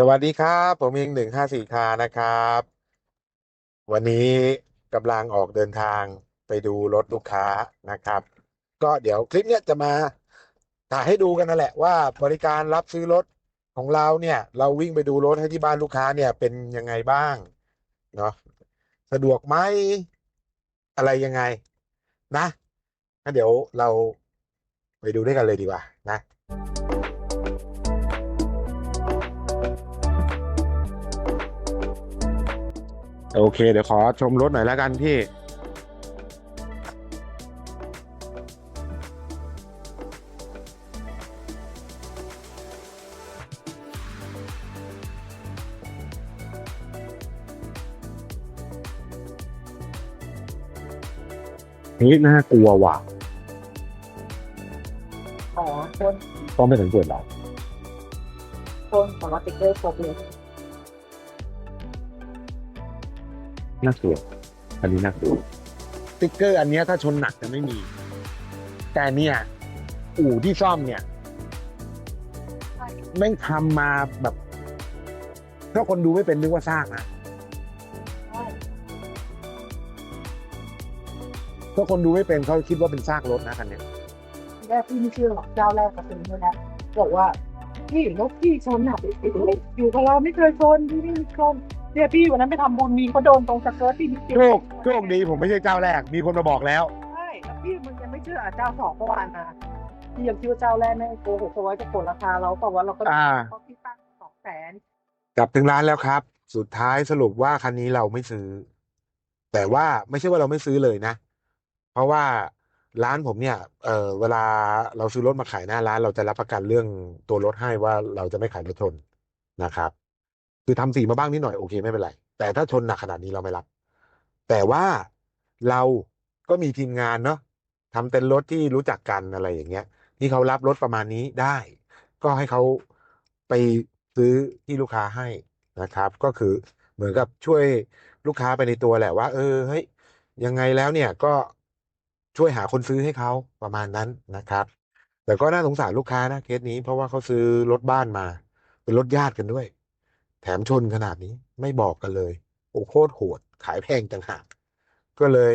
สวัสดีครับ ผมเองหนึ่งห้าสี่คานะครับ วันนี้กำลังออกเดินทางไปดูรถลูกค้านะครับ ก็เดี๋ยวคลิปเนี้ยจะมาถ่ายให้ดูกันนั่นแหละว่าบริการรับซื้อรถของเราเนี่ย เราวิ่งไปดูรถให้ที่บ้านลูกค้าเนี่ยเป็นยังไงบ้างเนาะสะดวกไหมอะไรยังไง นะงั้นเดี๋ยวเราไปดูด้วยกันเลยดีกว่านะ โอเค เดี๋ยวขอชมรถหน่อยแล้วกันพี่ นี่น่ากลัวว่ะอ๋อคนต้องไม่สังเกตหรอคนของเราติ๊กเกอร์ครบเลย น่ากลัวอันนี้น่ากลัวสติ๊กเกอร์อันเนี้ยถ้าชนหนักจะไม่มี แต่เนี่ย อู่ที่ซ่อมเนี่ยแม่งทำมาแบบถ้าคนดูไม่เป็นนึกว่าสร้างนะใช่ถ้าคนดูไม่เป็นเขาคิดว่าเป็นซากรถนะคันเนี้ยแรกพี่ไม่เชื่อหรอกเจ้าแรกกับเป็นด้วยนะบอกว่าพี่รถพี่ชนอะอยู่กับเราไม่เคยชนพี่ไม่มีชน เนี่ยพี่วันนั้นไปทำบุญมีเขาโดนตรงสเกิร์ตพี่นิดเดียโชวคโชคดีผมไม่ใช่เจ้าแรก มีคนมาบอกแล้ว ใช่แล้วพี่มึงยังไม่เชื่ออะเจ้าสองเมื่อวานมาพี่ยังคิดว่าเจ้าแรกแม่งโกหกเขาไว้จะกดราคาเราแต่ว่าเราก็อ่า เขาพี่ตั้งสองแสนกลับถึงร้านแล้วครับ สุดท้ายสรุปว่าคันนี้เราไม่ซื้อ แต่ว่าไม่ใช่ว่าเราไม่ซื้อเลยนะ เพราะว่าร้านผมเนี่ยเออเวลาเราซื้อรถมาขายหน้าร้าน เราจะรับประกันเรื่องตัวรถให้ว่าเราจะไม่ขายรถชนนะครับ คือทำสีมาบ้างนิดหน่อยโอเคไม่เป็นไร แต่ถ้าชนหนักขนาดนี้เราไม่รับ แต่ว่าเราก็มีทีมงานเนาะทำเต็นท์รถที่รู้จักกันอะไรอย่างเงี้ยที่เขารับรถประมาณนี้ได้ ก็ให้เขาไปซื้อที่ลูกค้าให้นะครับ ก็คือเหมือนกับช่วยลูกค้าไปในตัวแหละว่า เออเฮ้ยยังไงแล้วเนี่ยก็ช่วยหาคนซื้อให้เขาประมาณนั้นนะครับ แต่ก็น่าสงสารลูกค้านะเคสนี้เพราะว่าเขาซื้อรถบ้านมา เป็นรถญาติกันด้วย แถมชนขนาดนี้ไม่บอกกันเลย โอ้โคตรโหด ขายแพงจังหากก็เลย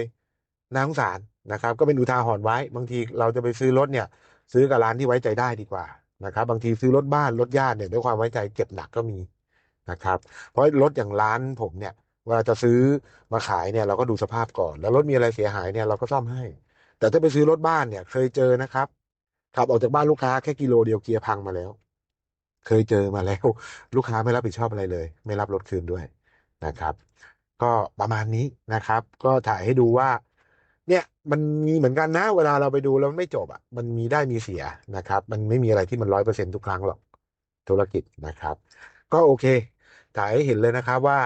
น่าสงสารนะครับ ก็เป็นอุทาหรณ์ไว้ บางทีเราจะไปซื้อรถเนี่ย ซื้อกับร้านที่ไว้ใจได้ดีกว่านะครับ บางทีซื้อรถบ้านรถญาติเนี่ยด้วยความไว้ใจเก็บหนักก็มีนะครับ เพราะรถอย่างร้านผมเนี่ยเวลาจะซื้อมาขายเนี่ยเราก็ดูสภาพก่อน แล้วรถมีอะไรเสียหายเนี่ยเราก็ซ่อมให้ แต่ถ้าไปซื้อรถบ้านเนี่ย เคยเจอนะครับขับออกจากบ้านลูกค้าแค่กิโลเดียวเกียร์พังมาแล้ว เคยเจอมาแล้ว ลูกค้าไม่รับผิดชอบอะไรเลย ไม่รับรถคืนด้วยนะครับ ก็ประมาณนี้นะครับ ก็ถ่ายให้ดูว่า เนี่ยมันมีเหมือนกันนะเวลาเราไปดูแล้วไม่จบอะ มันมีได้มีเสียนะครับ มันไม่มีอะไรที่มันร้อยเปอร์เซ็นทุกครั้งหรอกธุรกิจนะครับ ก็โอเค ถ่ายให้เห็นเลยนะครับว่า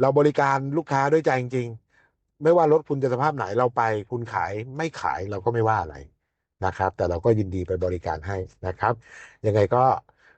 เราบริการลูกค้าด้วยใจจริง ๆ ไม่ว่ารถคุณจะสภาพไหนเราไป คุณขายไม่ขายเราก็ไม่ว่าอะไรนะครับ แต่เราก็ยินดีไปบริการให้นะครับ ยังไงก็